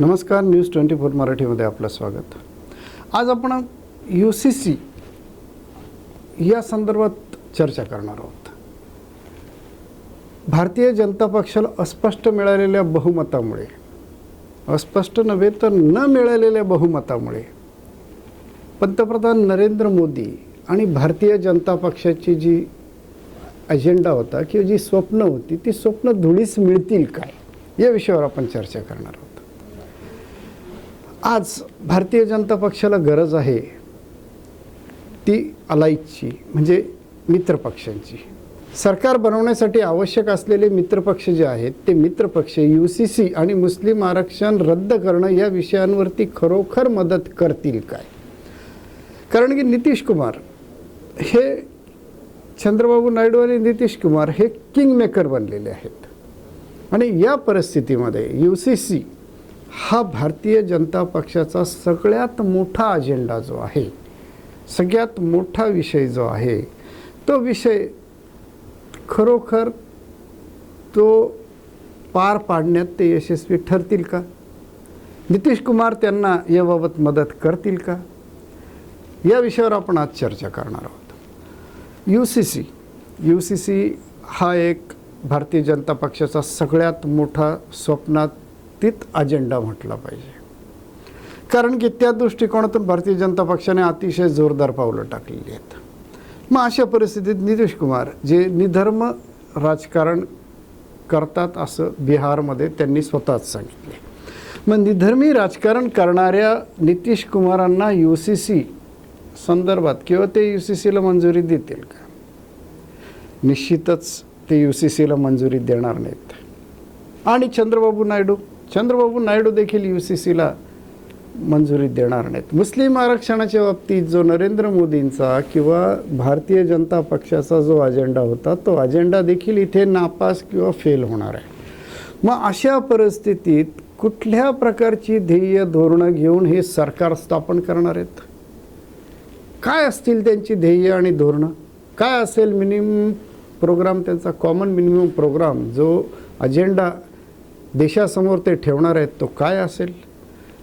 नमस्कार news twenty four मराठीमध्ये आपलं स्वागत. आज आपण यू सी सी या संदर्भात चर्चा करणार आहोत. भारतीय जनता पक्षाला अस्पष्ट मिळालेल्या बहुमतामुळे अस्पष्ट नव्हे तर न मिळालेल्या बहुमतामुळे पंतप्रधान नरेंद्र मोदी आणि भारतीय जनता पक्षाची जी अजेंडा होता किंवा जी स्वप्न होती ती स्वप्न धुळीस मिळतील काय? या विषयावर आपण चर्चा करणार आहोत. आज भारतीय जनता पक्षाला गरज आहे ती अलाईकची म्हणजे मित्रपक्षांची सरकार बनवण्यासाठी आवश्यक असलेले मित्रपक्ष जे आहेत ते मित्रपक्ष यू सी सी आणि मुस्लिम आरक्षण रद्द करणं या विषयांवरती खरोखर मदत करतील काय? कारण की नितीश कुमार हे चंद्रबाबू नायडू आणि नितीश कुमार हे किंग मेकर बनलेले आहेत. आणि या परिस्थितीमध्ये यू सी सी हा भारतीय जनता पक्षाचा सगळ्यात मोठा अजेंडा जो आहे सगळ्यात मोठा विषय जो आहे तो विषय खरोखर तो पार पाडण्यात ते यशस्वी ठरतील का? नितीश कुमार त्यांना याबाबत मदत करतील का? या विषयावर आपण आज चर्चा करणार आहोत. U C C U C C हा एक भारतीय जनता पक्षाचा सगळ्यात मोठा स्वप्नात बाबतीत अजेंडा म्हटला पाहिजे. कारण की त्या दृष्टिकोनातून भारतीय जनता पक्षाने अतिशय जोरदार पावलं टाकलेली आहेत. मग अशा परिस्थितीत नितीश कुमार जे निधर्म राजकारण करतात असं बिहारमध्ये त्यांनी स्वतःच सांगितले. मग निधर्मी राजकारण करणाऱ्या नितीश कुमारांना यू सी सी संदर्भात किंवा ते यू सी सीला मंजुरी देतील का? निश्चितच ते यू सी सीला मंजुरी देणार नाहीत. आणि चंद्रबाबू नायडू? चंद्रबाबू नायडू देखील यू सी सीला मंजुरी देणार नाहीत. मुस्लिम आरक्षणाच्या बाबतीत जो नरेंद्र मोदींचा किंवा भारतीय जनता पक्षाचा जो अजेंडा होता तो अजेंडा देखील इथे नापास किंवा फेल होणार आहे. मग अशा परिस्थितीत कुठल्या प्रकारची ध्येय धोरणं घेऊन हे सरकार स्थापन करणार आहेत? काय असतील त्यांची ध्येय आणि धोरणं? काय असेल मिनिमम प्रोग्राम त्यांचा कॉमन मिनिमम प्रोग्राम जो अजेंडा देशासमोर ते ठेवणार आहेत तो काय असेल?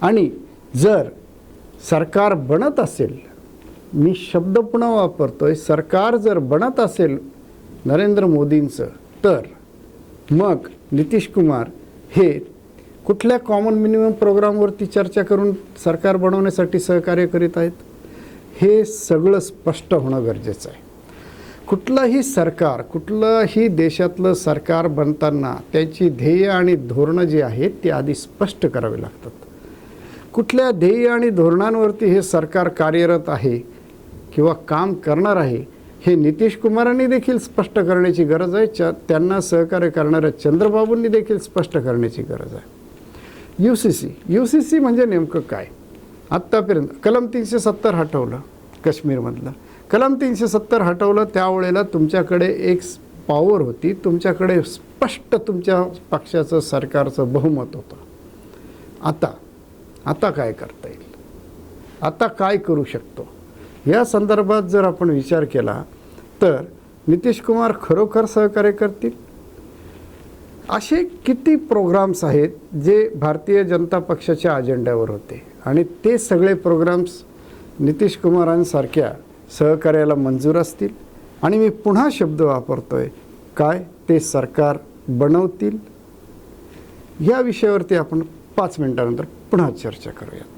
आणि जर सरकार बनत असेल मी शब्द पुन्हा वापरतो आहे सरकार जर बनत असेल नरेंद्र मोदींचं तर मग नितीश कुमार हे कुठल्या कॉमन मिनिमम प्रोग्रामवरती चर्चा करून सरकार बनवण्यासाठी सहकार्य करीत आहेत? हे सगळं स्पष्ट होणं गरजेचं आहे. कुठलंही सरकार कुठलंही देशातलं सरकार बनताना त्याची ध्येय आणि धोरणं जी आहेत ती आधी स्पष्ट करावी लागतात. कुठल्या ध्येय आणि धोरणांवरती हे सरकार कार्यरत आहे किंवा काम करणार आहे हे नितीश कुमारांनी देखील स्पष्ट करण्याची गरज आहे. च त्यांना सहकार्य करणाऱ्या चंद्रबाबूंनी देखील स्पष्ट करण्याची गरज आहे. U C C U C C म्हणजे नेमकं काय? आत्तापर्यंत कलम तीनशे सत्तर हटवलं काश्मीरमधलं. कलम तीनशे सत्तर हटवलं त्यावेळेला तुमच्याकडे एक पॉवर होती. तुमच्याकडे स्पष्ट तुमच्या पक्षाचं सरकारचं बहुमत होतं. आता आता काय करता येईल? आता काय करू शकतो? या संदर्भात जर आपण विचार केला तर नितीश कुमार खरोखर सहकार्य करतील? असे किती प्रोग्राम्स आहेत जे भारतीय जनता पक्षाच्या अजेंड्यावर होते? आणि ते सगळे प्रोग्राम्स नितीश कुमारांसारख्या सहकार्याला मंजूर असतील. आणि मी पुन्हा शब्द वापरतो आहे काय? ते सरकार बनवतील. या विषयावरती आपण पाच मिनिटानंतर पुन्हा चर्चा करूयात.